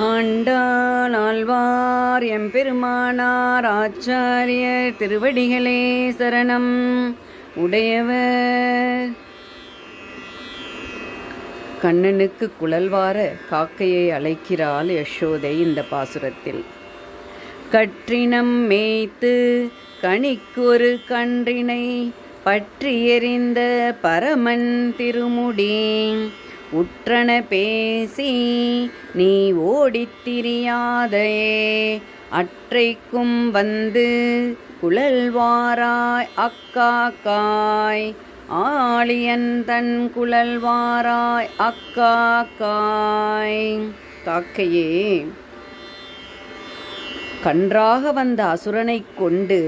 ஆண்டாள் ஆழ்வார் எம்பெருமானார் ஆச்சாரியர் திருவடிகளே சரணம். உடையவர். கண்ணனுக்கு குழல்வார காக்கையை அழைக்கிறாள் யசோதை இந்த பாசுரத்தில். கற்றினம் மேய்த்து கணிக்கொரு கன்றினை பற்றி எறிந்த பரமன் திருமுடி. உற்றன பேசி நீ ஓடித் திரியாதே அற்றைக்கும் வந்து குழல்வாராய் அக்காக்காய். ஆளியன் தன் குழல்வாராய் அக்காக்காய். காக்கையே கன்றாக வந்த அசுரனைக் கொண்டு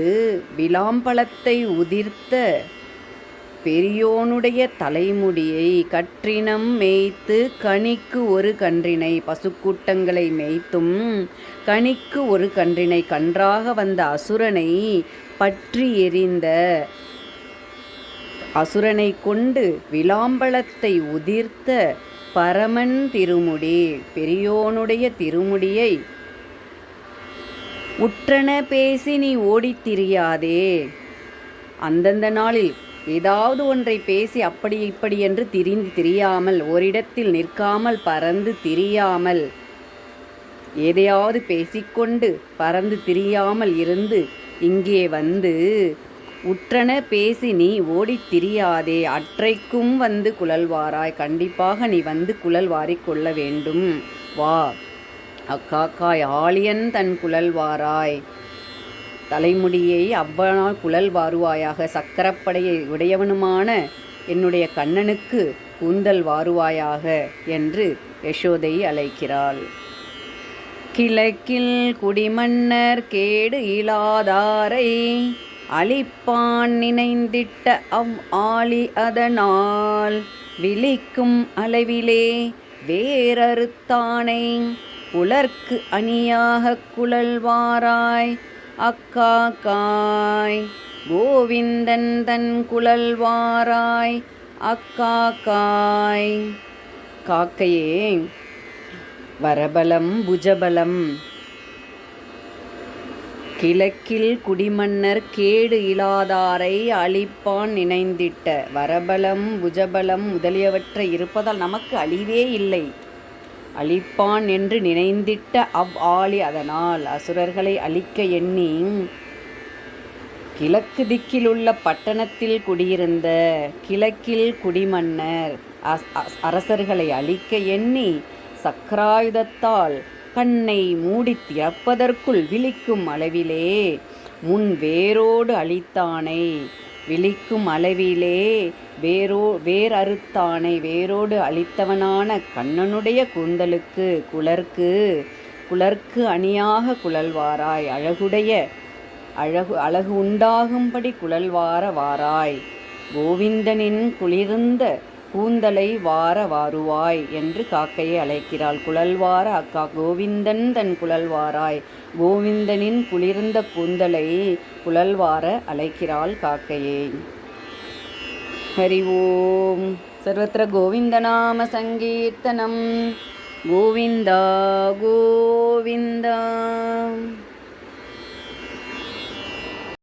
விளாம்பழத்தை உதிர்த்த பெரியோனுடைய தலைமுடியை கற்றினம் மேய்த்து கனிக்கு ஒரு கன்றினை பசுக்கூட்டங்களை மேய்த்தும் கனிக்கு ஒரு கன்றினை கன்றாக வந்த அசுரனை பற்றி எறிந்த அசுரனை கொண்டு விளாம்பலத்தை உதிர்த்த பரமன் திருமுடி பெரியோனுடைய திருமுடியை உற்றன பேசி நீ ஓடித்திரியாதே அந்தந்த நாளில் ஏதாவது ஒன்றை பேசி அப்படி இப்படி என்று திரிந்து திரியாமல் ஓரிடத்தில் நிற்காமல் பறந்து திரியாமல் எதையாவது பேசிக்கொண்டு பறந்து திரியாமல் இருந்து இங்கே வந்து உற்றன பேசி நீ ஓடித் திரியாதே. அற்றைக்கும் வந்து குழல்வாராய் கண்டிப்பாக நீ வந்து குழல் கொள்ள வேண்டும். வா. அக்காக்காய் ஆளியன் தன் குழல்வாராய். தலைமுடியை அவ்வனால் குழல் வாருவாயாக சக்கரப்படையை உடையவனுமான என்னுடைய கண்ணனுக்கு கூந்தல் வாருவாயாக என்று யசோதை அழைக்கிறாள். கிழக்கில் குடிமன்னர் கேடு இலாதாரை அழிப்பான் நினைந்திட்ட அவ் ஆளி அதனால் விழிக்கும் அளவிலே வேறறுத்தானை உலர்க்கு அணியாக குழல்வாராய் அக்கா காய் கோவிந்தன் தன் குழல்வாராய் அக்கா காய் காக்கையே வரபலம் புஜபலம். கிழக்கில் குடிமன்னர் கேடு இலாதாரை அழிப்பான் நினைந்திட்ட வரபலம் புஜபலம் முதலியவற்றை இருப்பதால் நமக்கு அழிவே இல்லை. அழிப்பான் என்று நினைந்திட்ட அவ் ஆளி அதனால் அசுரர்களை அழிக்க எண்ணி கிழக்கு திக்கிலுள்ள பட்டணத்தில் குடியிருந்த கிழக்கில் குடிமன்னர் அரசர்களை அழிக்க எண்ணி சக்கராயுதத்தால் கண்ணை மூடி திறப்பதற்குள் விழிக்கும் அளவிலே முன் வேரோடு அழித்தானை. விழிக்கும் அளவிலே வேரோ வேர் அறுத்தானை வேரோடு அழித்தவனான கண்ணனுடைய கூந்தலுக்கு குளர்க்கு குளர்க்கு அணியாக குழல்வாராய். அழகுடைய அழகு அழகு உண்டாகும்படி குழல்வார வாராய். கோவிந்தனின் குளிர்ந்த கூந்தலை வார வாருவாய் என்று காக்கையை அழைக்கிறாள். குழல்வார அக்கா கோவிந்தன் தன் குழல்வாராய். கோவிந்தனின் குளிர்ந்த கூந்தலை குழல்வார அழைக்கிறாள் காக்கையே. ஹரி ஓம். சர்வத்திர கோவிந்தநாம சங்கீர்த்தனம். கோவிந்தா கோவிந்தா.